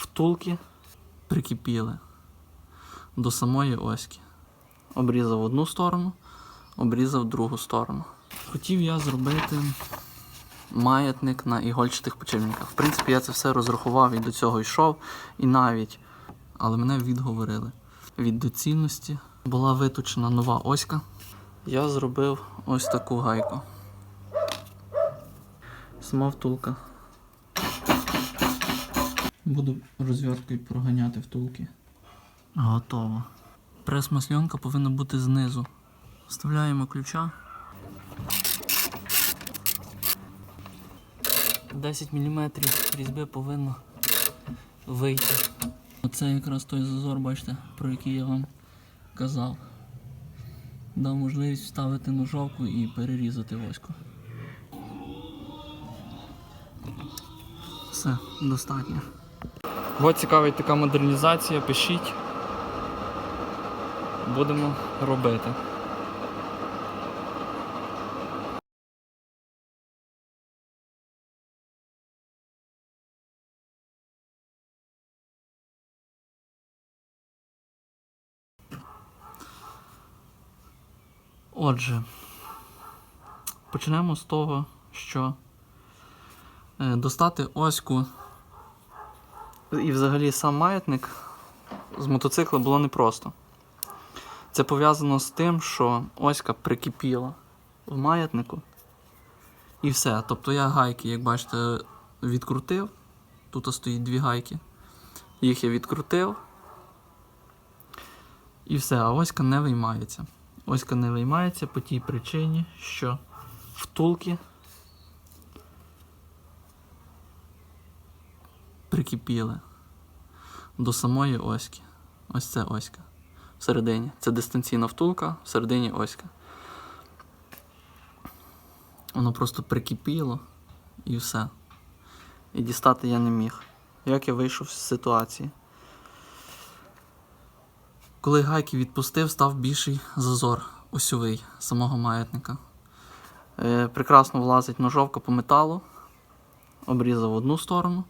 втулки прикипіли до самої оськи. Обрізав одну сторону, обрізав другу сторону. Хотів я зробити маятник на ігольчатих почивниках. В принципі, я це все розрахував і до цього йшов, і навіть, але мене відговорили. Від доцільності була виточена нова оська. Я зробив ось таку гайку. Сама втулка. Буду розв'язкою проганяти втулки. Готово. Прес-масльонка повинна бути знизу. Вставляємо ключа. 10 мм різьби повинно вийти. Оце якраз той зазор, бачите, про який я вам казав. Дав можливість вставити ножовку і перерізати воську. Все, достатньо. Ось цікавить така модернізація, пишіть. Будемо робити. Отже, почнемо з того, що е, достати оську і взагалі сам маятник з мотоцикла було непросто. Це пов'язано з тим, що оська прикипіла в маятнику. І все. Тобто я гайки, як бачите, відкрутив. Тут стоїть дві гайки. Їх я відкрутив. І все, а оська не виймається. Оська не виймається по тій причині, що втулки прикипіли до самої оськи. Ось це оська. Всередині. Це дистанційна втулка, всередині оська. Воно просто прикипіло і все. І дістати я не міг. Як я вийшов з ситуації? Коли гайки відпустив, став більший зазор осьовий самого маятника. Е, прекрасно влазить ножовка по металу. Обрізав одну сторону,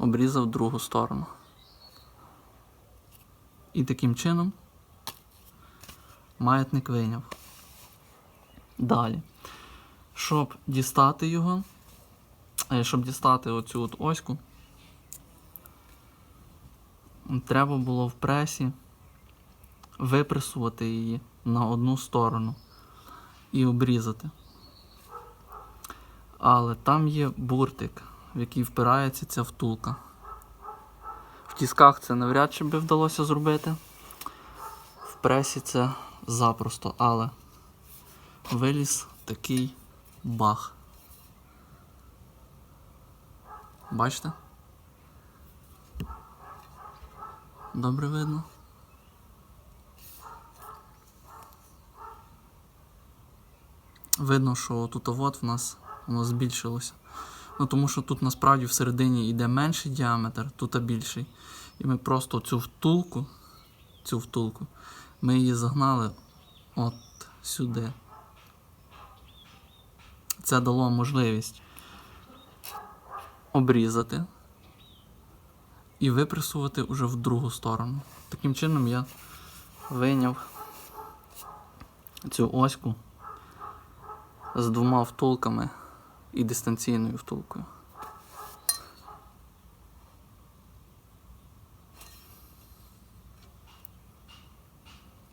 обрізав другу сторону. І таким чином маятник вийняв. Далі. Щоб дістати його, е, щоб дістати оцю от оську, треба було в пресі випресувати її на одну сторону і обрізати. Але там є буртик, в який впирається ця втулка. В тісках це навряд чи би вдалося зробити. В пресі це запросто, але виліз такий бах. Бачите? Добре видно? Видно, що тут вот в нас воно збільшилося. Ну тому що тут насправді всередині йде менший діаметр, тут більший. І ми просто цю втулку, цю втулку, ми її загнали от сюди. Це дало можливість обрізати і випресувати уже в другу сторону. Таким чином я вийняв цю оську з двома втулками і дистанційною втулкою.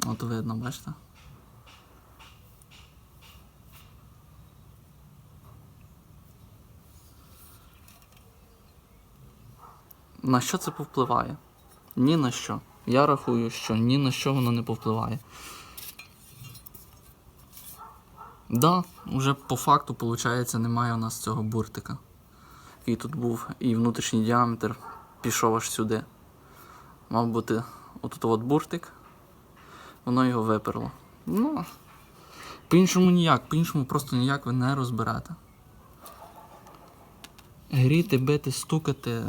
От видно, бачите? На що це повпливає? Ні на що. Я рахую, що ні на що воно не повпливає. Да, вже по факту, виходить, немає у нас цього буртика. Який тут був і внутрішній діаметр пішов аж сюди. Мав бути отут от буртик, воно його виперло. Ну, по-іншому ніяк, по-іншому просто ніяк ви не розберете. Гріти, бити, стукати.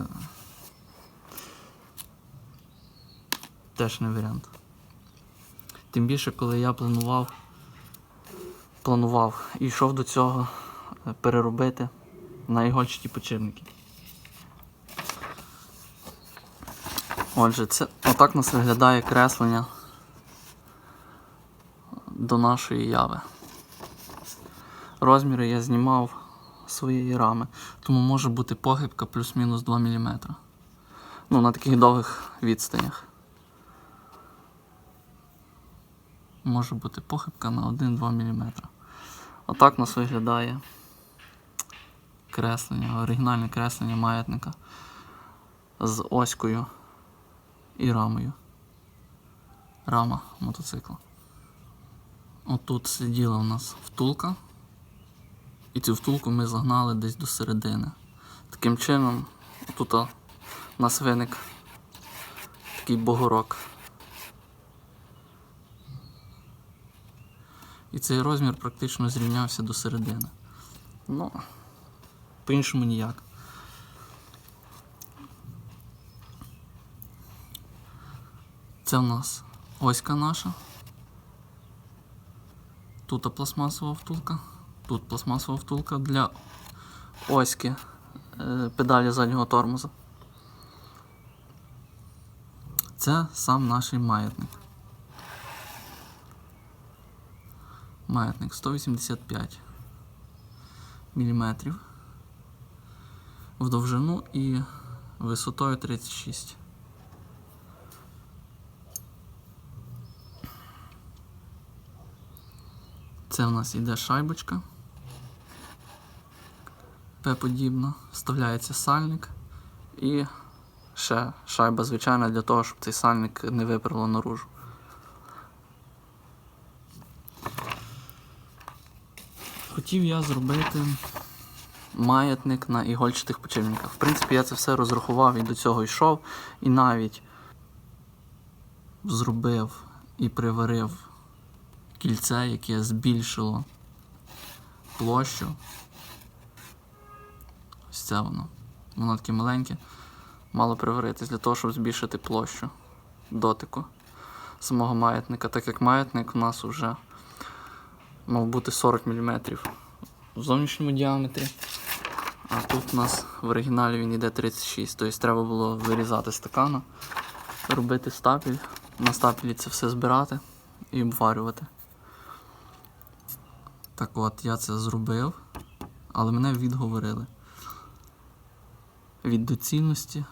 Теж не варіант. Тим більше, коли я планував планував і йшов до цього е, переробити на ігольчаті почивники. Отже, це отак нас виглядає креслення до нашої яви. Розміри я знімав своєї рами, тому може бути похибка плюс-мінус 2 мм. Ну, на таких довгих відстанях. Може бути похибка на 1-2 мм. Отак у нас виглядає креслення, оригінальне креслення маятника з оською і рамою. Рама мотоцикла. Отут сиділа у нас втулка. І цю втулку ми загнали десь до середини. Таким чином, тут у нас виник такий богорок. І цей розмір практично зрівнявся до середини. Ну, по-іншому ніяк. Це в нас оська наша. Тут пластмасова втулка. Тут пластмасова втулка для оськи е, педалі заднього тормоза. Це сам наш маятник. Маятник 185 мм в довжину і висотою 36. Це в нас іде шайбочка. П-подібна. Вставляється сальник і ще шайба звичайна для того, щоб цей сальник не виперло наружу. Хотів я зробити маятник на ігольчатих почивниках. В принципі, я це все розрахував і до цього йшов, і навіть зробив і приварив кільце, яке збільшило площу. Ось це воно. Воно таке маленьке. Мало приваритись для того, щоб збільшити площу дотику самого маятника, так як маятник у нас вже мав бути 40 мм в зовнішньому діаметрі. А тут у нас в оригіналі він йде 36, тобто треба було вирізати стакана, робити стапіль, на стапілі це все збирати і обварювати. Так от, я це зробив, але мене відговорили від доцільності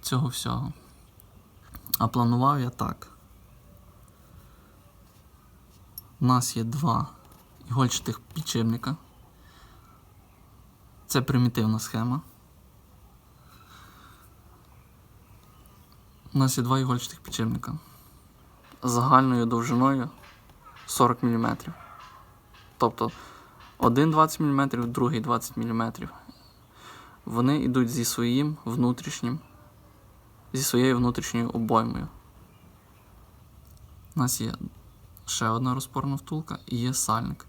цього всього. А планував я так. У нас є два ігольчатих підшипника. Це примітивна схема. У нас є два ігольчатих підшипника загальною довжиною 40 мм. Тобто один 20 мм, другий 20 мм. Вони йдуть зі своїм внутрішнім, зі своєю внутрішньою обоймою. У нас є ще одна розпорна втулка і є сальник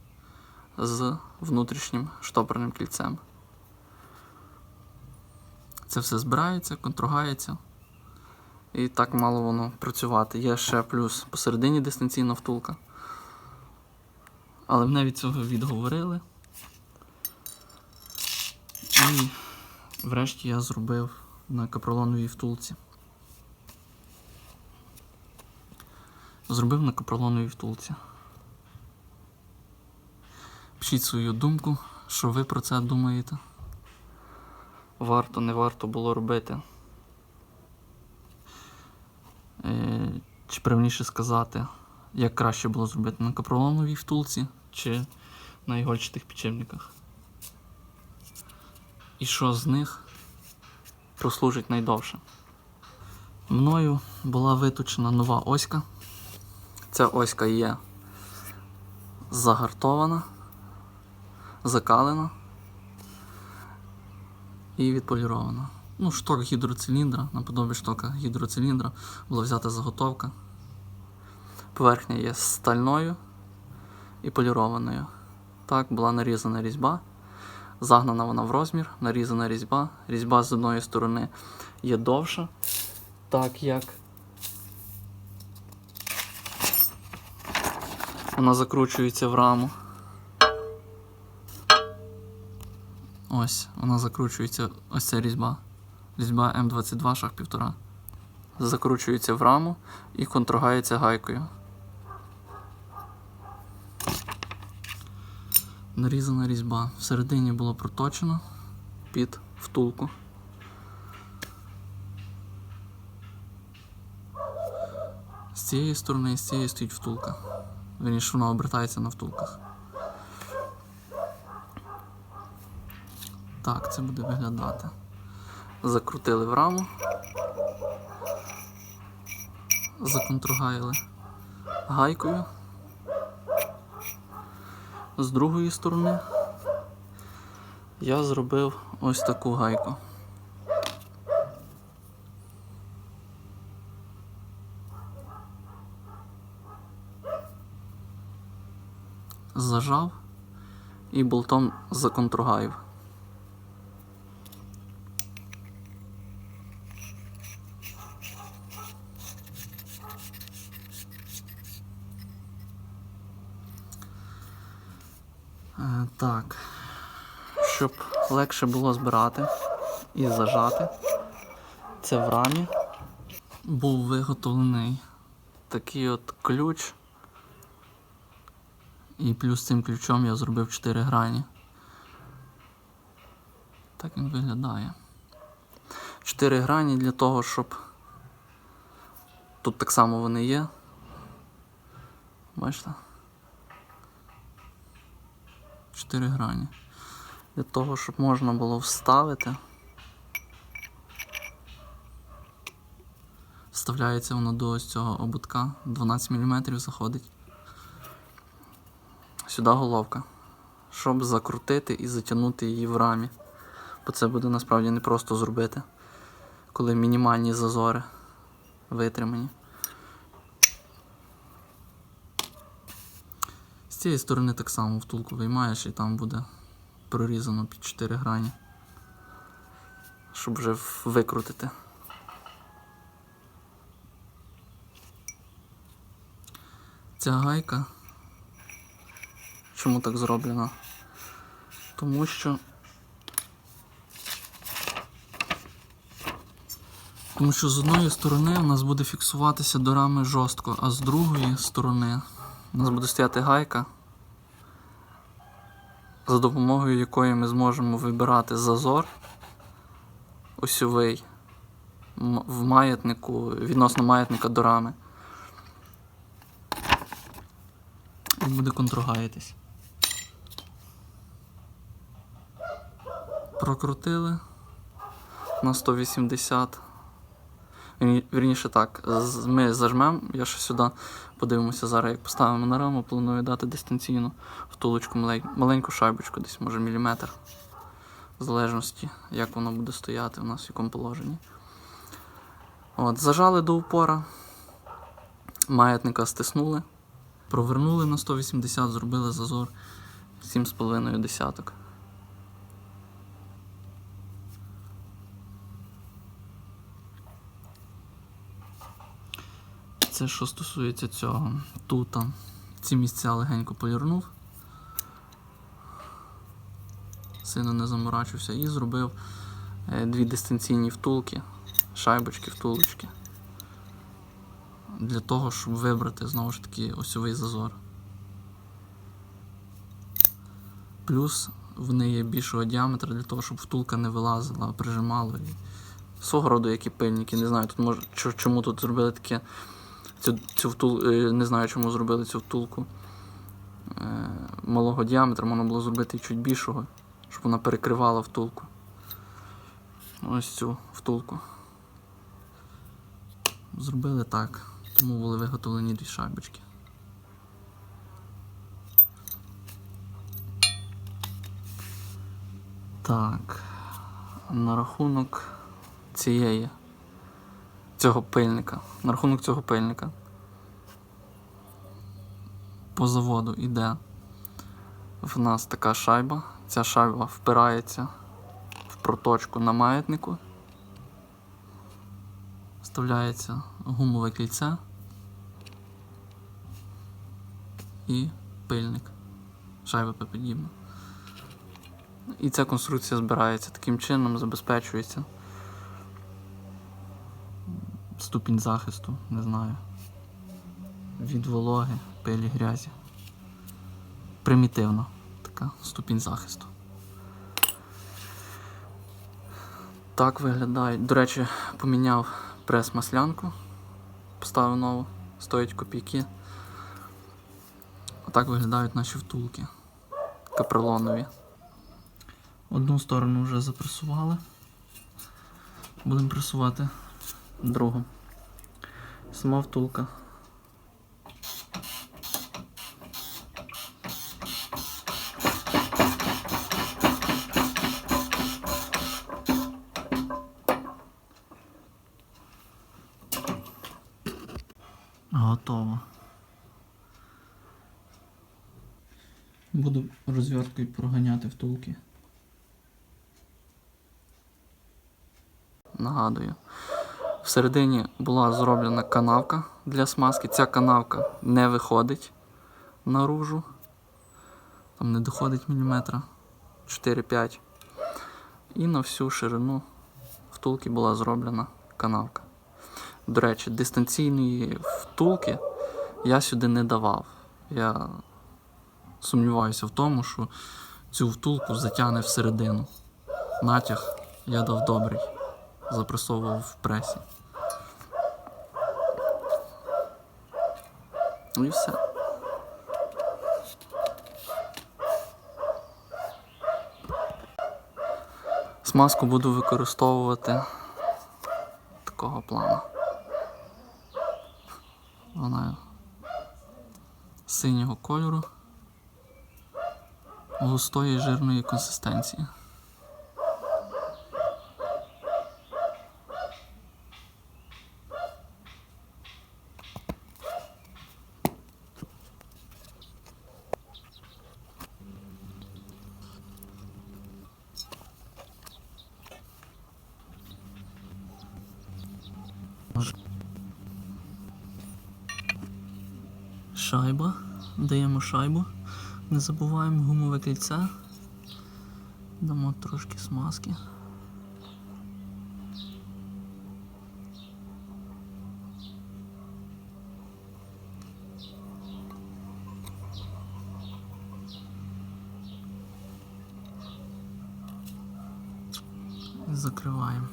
з внутрішнім штопорним кільцем. Це все збирається, контругається. І так мало воно працювати. Є ще плюс посередині дистанційна втулка. Але мене від цього відговорили. І врешті я зробив на капролоновій втулці. Зробив на капролоновій втулці. Пишіть свою думку, що ви про це думаєте. Варто, не варто було робити. Е, Чи правильніше сказати, як краще було зробити на капролоновій втулці чи на ігольчатих підшипниках. І що з них прослужить найдовше. Мною була виточена нова оська. Ця оська є загартована, закалена і відполірована. Ну, шток гідроциліндра, наподобі штока гідроциліндра була взята заготовка. Поверхня є стальною і полірованою. Так, була нарізана різьба. Загнана вона в розмір, нарізана різьба. Різьба з одної сторони є довша, так як вона закручується в раму. Ось, вона закручується, ось ця різьба Різьба М22 шаг 1,5. Закручується в раму і контрогається гайкою. Нарізана різьба. Всередині було проточено під втулку. З цієї сторони і з цієї стоїть втулка. Вірніше, вона обертається на втулках. Так, це буде виглядати. Закрутили в раму. Законтругаїли гайкою. З другої сторони я зробив ось таку гайку. Зажав і болтом законтругаїв. Е, Так. Щоб легше було збирати і зажати, це в рамі був виготовлений такий от ключ. І плюс цим ключом я зробив 4 грані. Так він виглядає. 4 грані для того, щоб. Тут так само вони є. Бачите? 4 грані. Для того, щоб можна було вставити. Вставляється воно до ось цього ободка. 12 мм заходить. Сюди головка. Щоб закрутити і затягнути її в рамі. Бо це буде насправді непросто зробити, коли мінімальні зазори витримані. З цієї сторони так само втулку виймаєш і там буде прорізано під 4 грані. Щоб вже викрутити. Ця гайка. Чому так зроблено? Тому що. Тому що з одної сторони у нас буде фіксуватися до рами жорстко, а з другої сторони у нас буде стояти гайка, за допомогою якої ми зможемо вибирати зазор осьовий в маятнику, відносно маятника до рами. І буде контргаїтись. Прокрутили на 180. Вірніше так, ми зажмемо, я ще сюди подивимося зараз, як поставимо на раму, планую дати дистанційну втулочку маленьку шайбочку, десь може міліметр. В залежності, як воно буде стояти у нас в якому положенні. От, зажали до упора, маятника стиснули, провернули на 180, зробили зазор 7,5 десяток. Це що стосується цього. Тут а, ці місця легенько полірнув. Сильно не заморачився і зробив е, дві дистанційні втулки, шайбочки, втулочки. Для того, щоб вибрати знову ж таки осьовий зазор. Плюс вони є більшого діаметра для того, щоб втулка не вилазила, прижимала. Свого роду які пильники. Не знаю, тут може, чому тут зробили таке. Цю, цю втул, е, не знаю, чому зробили цю втулку е, малого діаметра, можна було зробити чуть більшого, щоб вона перекривала втулку. Ось цю втулку. Зробили так, тому були виготовлені дві шайбочки. Так, на рахунок цієї цього пильника. На рахунок цього пильника. По заводу йде в нас така шайба. Ця шайба впирається в проточку на маятнику. Вставляється гумове кільце і пильник. Шайба подібна. І ця конструкція збирається таким чином, забезпечується ступінь захисту, не знаю. Від вологи, пилі, грязі. Примітивно така ступінь захисту. Так виглядають. До речі, поміняв прес-маслянку, поставив нову, стоять копійки. Отак виглядають наші втулки каприлонові. Одну сторону вже запресували. Будемо пресувати другу. Сама втулка. Всередині була зроблена канавка для смазки. Ця канавка не виходить наружу. Там не доходить міліметра 4-5. І на всю ширину втулки була зроблена канавка. До речі, дистанційної втулки я сюди не давав. Я сумніваюся в тому, що цю втулку затягне всередину. Натяг я дав добрий, запресовував в пресі. Ну І все. Смазку буду використовувати такого плану. Вона синього кольору, густої жирної консистенції. Шайба. Даємо шайбу. Не забуваємо гумове кільце. Дамо трошки смазки. Закриваємо.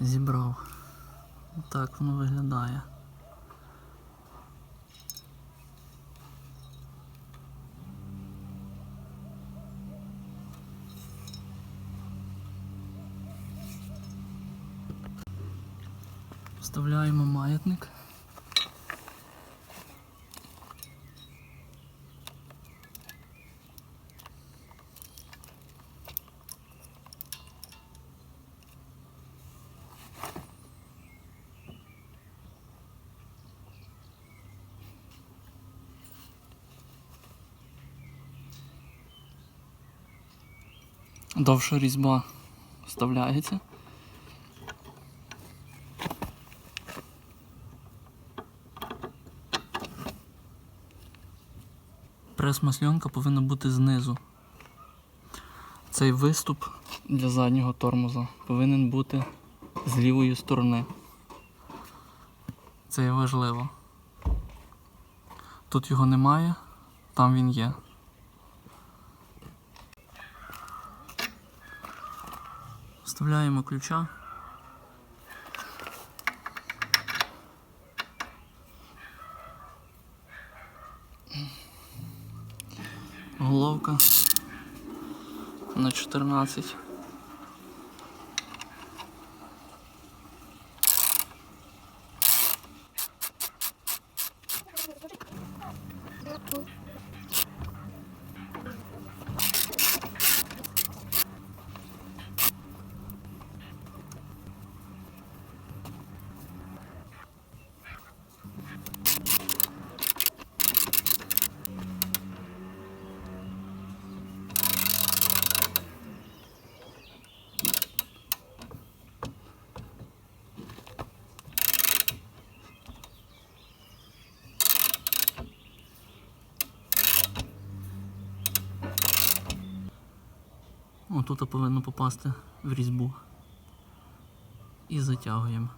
Зібрав. Так воно виглядає. Вставляємо маятник. Довша різьба вставляється. Прес-масльонка повинна бути знизу. Цей виступ для заднього тормоза повинен бути з лівої сторони. Це є важливо. Тут його немає, там він є. Вставляємо ключа. Головка на 14. Отут повинно попасти в різьбу. і затягуємо.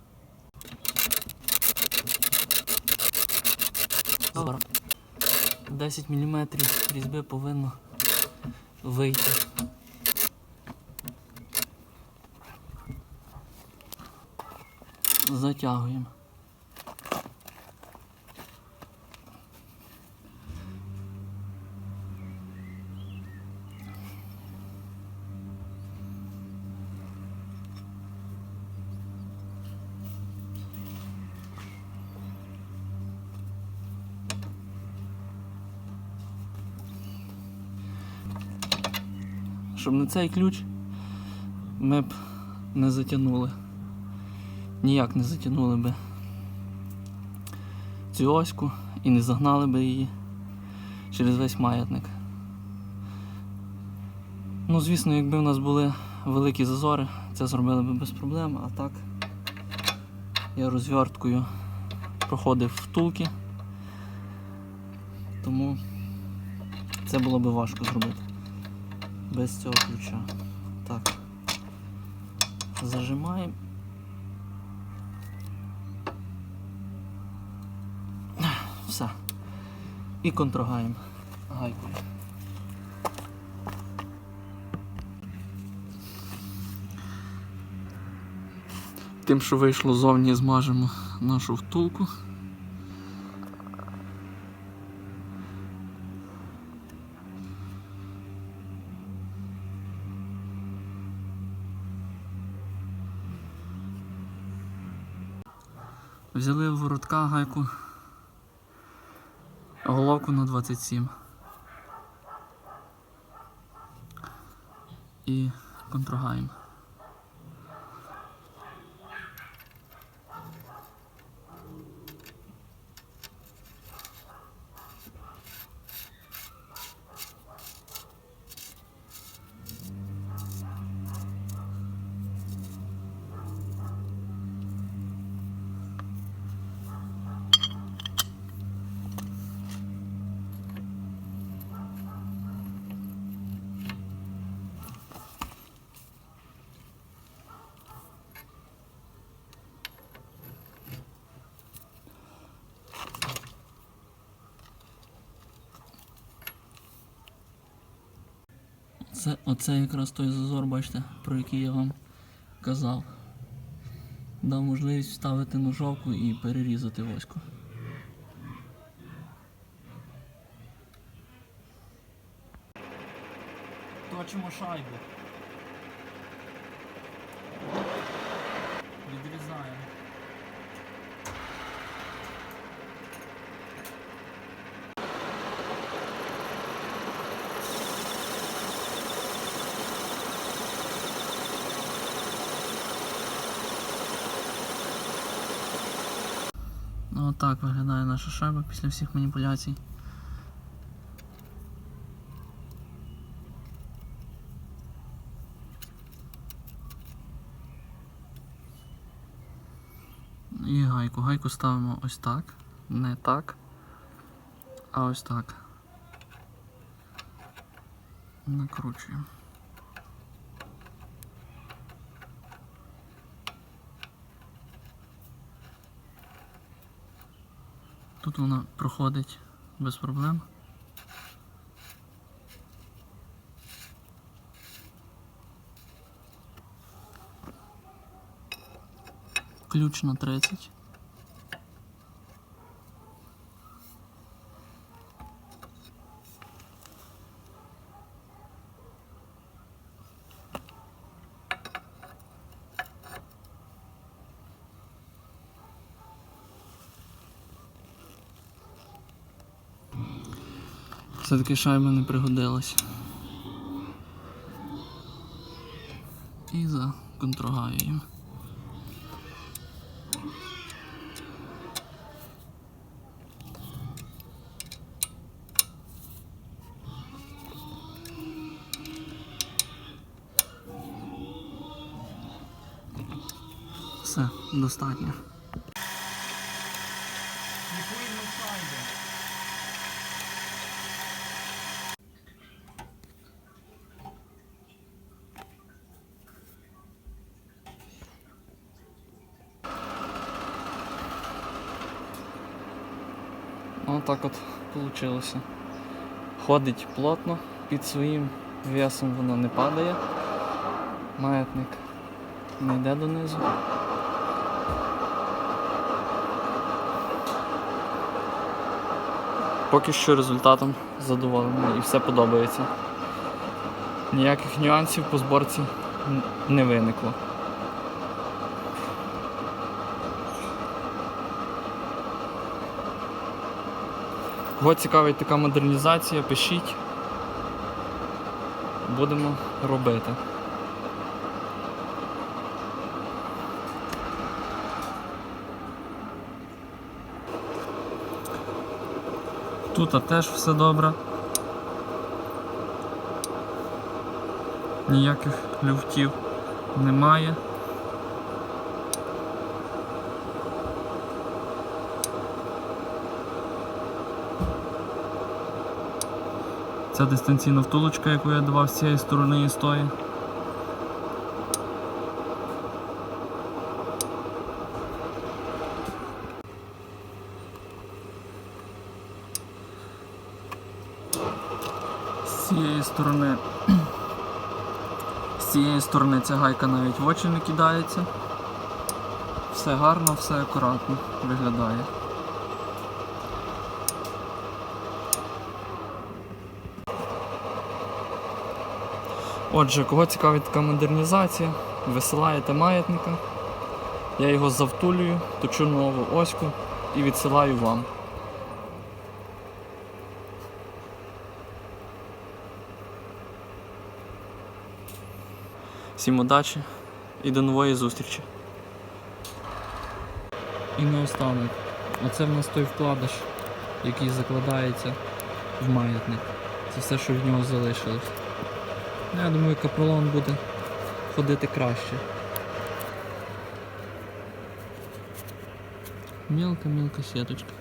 Добре. 10 мм різьби повинно вийти. Затягуємо. Щоб не цей ключ ми б не затягнули. Ніяк не затягнули би цю оську і не загнали би її через весь маятник. Ну, звісно, якби в нас були великі зазори, це зробили би без проблем, а так я розверткою проходив втулки, тому це було би важко зробити без цього ключа. Так. Зажимаємо. Все. І контрогаємо гайкою. Тим, що вийшло зовні, змажемо нашу втулку. Взяли в воротка гайку головку на 27. І контрогаємо. Це, оце якраз той зазор, бачите, про який я вам казав. Дав можливість вставити ножовку і перерізати воську. Точимо шайбу. Ну отак виглядає наша шайба після всіх маніпуляцій. І гайку. Гайку ставимо ось так. Не так. А ось так. Накручуємо. Тут вона проходить без проблем. Ключ на 30. Все-таки шайба не пригодилась. І за контрогаю. Все, достатньо. Сліпуємо шайбу. Отак от вийшло. Ходить плотно, під своїм весом воно не падає. Маятник не йде донизу. Поки що результатом задоволений і все подобається. Ніяких нюансів по зборці не виникло. Кого цікавить така модернізація, пишіть. Будемо робити. Тут теж все добре. Ніяких люфтів немає. Ця дистанційна втулочка, яку я давав з цієї сторони і з тої. З цієї сторони. З цієї сторони ця гайка навіть в очі не кидається. Все гарно, все акуратно виглядає. Отже, кого цікавить така модернізація, висилаєте маятника, я його завтулюю, точу нову оську і відсилаю вам. Всім удачі і до нової зустрічі. І наостанок. Оце в нас той вкладиш, який закладається в маятник. Це все, що в нього залишилось. Ну, Я думаю, капролон буде ходити краще. Мілка-мілка сіточка.